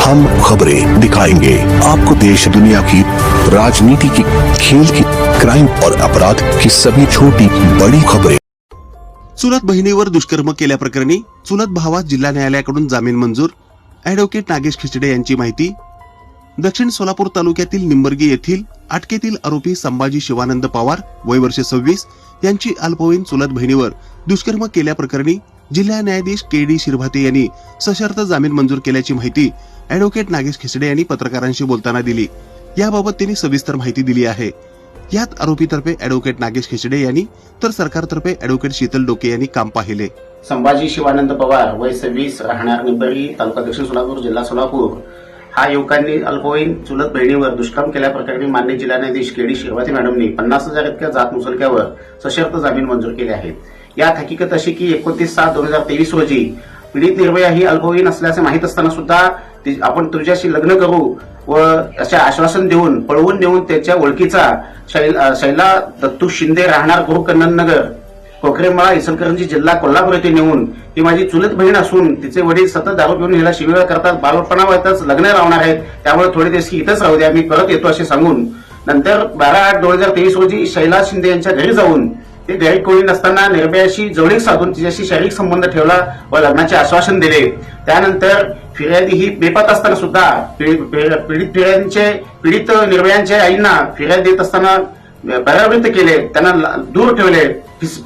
हम खबरें दिखाएंगे। आपको देश दुनिया की राजनीति की खेल की क्राइम और अपराध की सभी छोटी बड़ी खबरें। चुलत बहिणीवर दुष्कर्म केल्याप्रकरणी चुलत भावात जिल्हा न्यायालयाकडून जामीन मंजूर. अॅडव्होकेट नागेश खिचडे यांची माहिती. दक्षिण सोलापूर तालुक्यातील निंबर्गी येथील अटकेतील आरोपी संभाजी शिवानंद पवार वय वर्ष सव्वीस यांची अल्पवयीन चुलत बहिणीवर दुष्कर्म केल्याप्रकरणी जिल्हा न्यायाधीश के डी शिरभाते यांनी सशर्त जामीन मंजूर केल्याची माहिती अॅडव्होकेट नागेश खिचडे यांनी पत्रकारांशी बोलताना दिली. याबाबत त्यांनी सविस्तर माहिती दिली आहे. यात आरोपीतर्फे अॅडव्होकेट नागेश खिचडे यांनी तर सरकारतर्फे अॅडव्होकेट शीतल डोके यांनी काम पाहिले. संभाजी शिवानंद पवार वय सव्वीस राहणार निंबरी तालुका दक्षिण सोलापूर जिल्हा सोलापूर. हा युवकांनी अल्पवयीन चुलत बहिणीवर दुष्काम केल्याप्रकरणी मान्य जिल्हा न्यायाधीश के डी शिरवाती मॅडमनी पन्नास हजार इतक्या जात मुसलक्यावर सशर्त जामीन मंजूर केले आहेत. यात हकीकत अशी की एकोणतीस सात दोन हजार तेवीस रोजी पीडित निर्भया ही अल्पवयीन असल्याचे माहीत असताना सुद्धा आपण तुझ्याशी लग्न करू व असे आश्वासन देऊन पळवून नेऊन त्याच्या ओळखीचा शैला दत्तू शिंदे राहणार गुरु नगर कोकरेमाळा जिल्हा कोल्हापूर येथे नेऊन ही माझी चुलत बहीण असून तिचे वडील सतत दारू पिऊन हिला शिविळ करतात बालपणावरच लग्न लावणार आहेत त्यामुळे थोडे दिवस ही इथंच राहू द्या मी परत येतो असे सांगून. नंतर बारा आठ दोन हजार तेवीस रोजी शैला शिंदे यांच्या घरी जाऊन ते घरी कोणी नसताना निर्भयाशी जवळीक साधून तिच्याशी शारीरिक संबंध ठेवला व लग्नाचे आश्वासन दिले. त्यानंतर फिर्यादी ही बेपत असताना सुद्धा पीडित पीडित फिर्यादींचे पीडित निर्भयांच्या आईंना फिर्याद देत असताना परावृत्त केले. त्यांना दूर ठेवले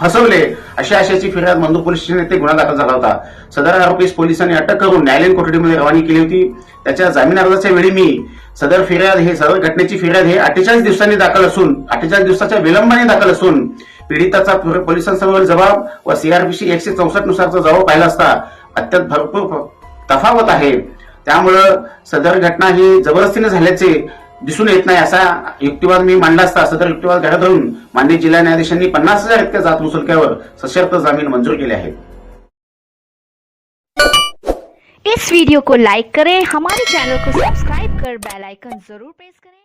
फसवले. अशा आशयाची फिर्याद मंदू पोलीस स्टेशन येथे गुन्हा दाखल झाला होता. सदर आरोपीस पोलिसांनी अटक करून न्यायालयीन कोठडीमध्ये रवानी केली होती. त्याच्या जामीन अर्जाच्या वेळी मी सदर फिर्याद हे सदर घटनेची फिर्याद हे अठ्ठेचाळीस दिवसांनी दाखल असून अठ्ठेचाळीस दिवसाच्या विलंबाने दाखल असून पीडिताचा पोलिसांसमोर जबाब व सीआरपीसी एकशे चौसष्ट नुसारचा जबाब पाहिला असता अत्यंत भरपूर तफावत आहे. त्यामुळं सदर घटना ही जबरदस्तीने झाल्याचे दिसून येत नाही असा युक्तिवाद मी मांडला असता. सदर युक्तिवाद घडत धरून मान्य जिल्हा न्यायाधीशांनी पन्नास हजार इतक्या जात मुसुलक्यावर सशर्त जामीन मंजूर केले आहेत. इस वीडियो को लाइक करें हमारे चैनल को सब्सक्राइब कर बेल आइकन जरूर प्रेस करें।